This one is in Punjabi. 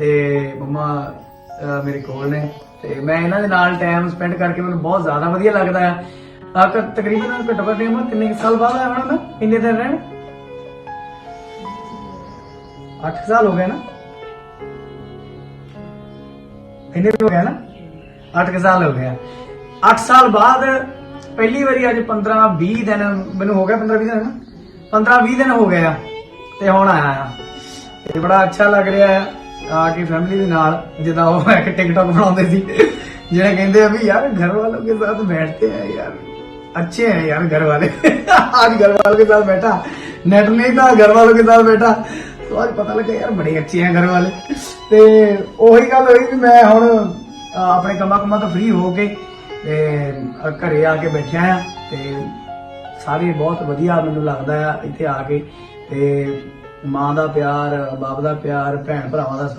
ਤੇ ਮੰਮਾ ਅਹ, ਮੇਰੇ ਕੋਲ ਨੇ। ਤੇ ਮੈਂ ਇਹਨਾਂ ਦੇ ਨਾਲ ਟਾਈਮ ਸਪੈਂਡ ਕਰਕੇ ਮੈਨੂੰ ਬਹੁਤ ਜ਼ਿਆਦਾ ਵਧੀਆ ਲੱਗਦਾ ਆ। ਆ ਕ- ਤਕਰੀਬਨ ਘੱਟੋ ਘੱਟ ਮੈਂ ਕਿੰਨੇ ਕੁ ਸਾਲ ਬਾਅਦ ਆਇਆ ਹੋਣਾ ਮੈਂ ਇੰਨੇ ਦਿਨ ਰਹਿਣ? 8 ਸਾਲ ਹੋ ਗਏ ਨਾ? ਇੰਨੇ ਹੋ ਗਿਆ ਨਾ? 8 ਸਾਲ ਹੋ ਗਿਆ 8 ਸਾਲ ਬਾਅਦ ਪਹਿਲੀ ਵਾਰੀ ਅੱਜ 15 20 ਦਿਨ ਮੈਨੂੰ ਹੋ ਗਿਆ 15 20 ਦਿਨ ਨਾ? 15 20 ਦਿਨ ਹੋ ਗਏ ਆ ਤੇ ਹੁਣ ਆਇਆ ਆ। ਤੇ ਬੜਾ ਅੱਛਾ ਲੱਗ ਰਿਹਾ ਆ। ਆ ਕੇ ਫੈਮਿਲੀ ਦੇ ਨਾਲ, ਜਿੱਦਾਂ ਉਹ ਇੱਕ ਟਿਕਟੌਕ ਬਣਾਉਂਦੇ ਸੀ। ਜਿਹੜੇ ਕਹਿੰਦੇ ਆ ਵੀ ਯਾਰ ਘਰ ਵਾਲੋਂ ਕੇ ਸਾਥ ਬੈਠਤੇ ਹੈ ਯਾਰ, ਅੱਛੇ हैं ਯਾਰ ਘਰ ਵਾਲੇ। आज ਘਰ वालों के साथ बैठा नेट नहीं था घर वालों के साथ बैठा तो आज पता लगा यार बड़े अच्छे हैं घर वाले ਤੇ ਉਹੀ ਗੱਲ ਹੋਈ ਵੀ ਮੈਂ ਹੁਣ ਆਪਣੇ ਕੰਮਾਂ ਕੰਮਾਂ ਤੋਂ ਫ੍ਰੀ ਹੋ ਕੇ, ਤੇ ਘਰੇ ਆ ਕੇ ਬੈਠਿਆ ਆ। ਤੇ ਸਾਰੇ ਬਹੁਤ ਵਧੀਆ ਮੈਨੂੰ ਲੱਗਦਾ ਆ ਇੱਥੇ ਆ ਕੇ। ਤੇ ਮਾਂ ਦਾ ਪਿਆਰ ਬਾਪ ਦਾ ਪਿਆਰ ਭੈਣ ਭਰਾਵਾਂ ਦਾ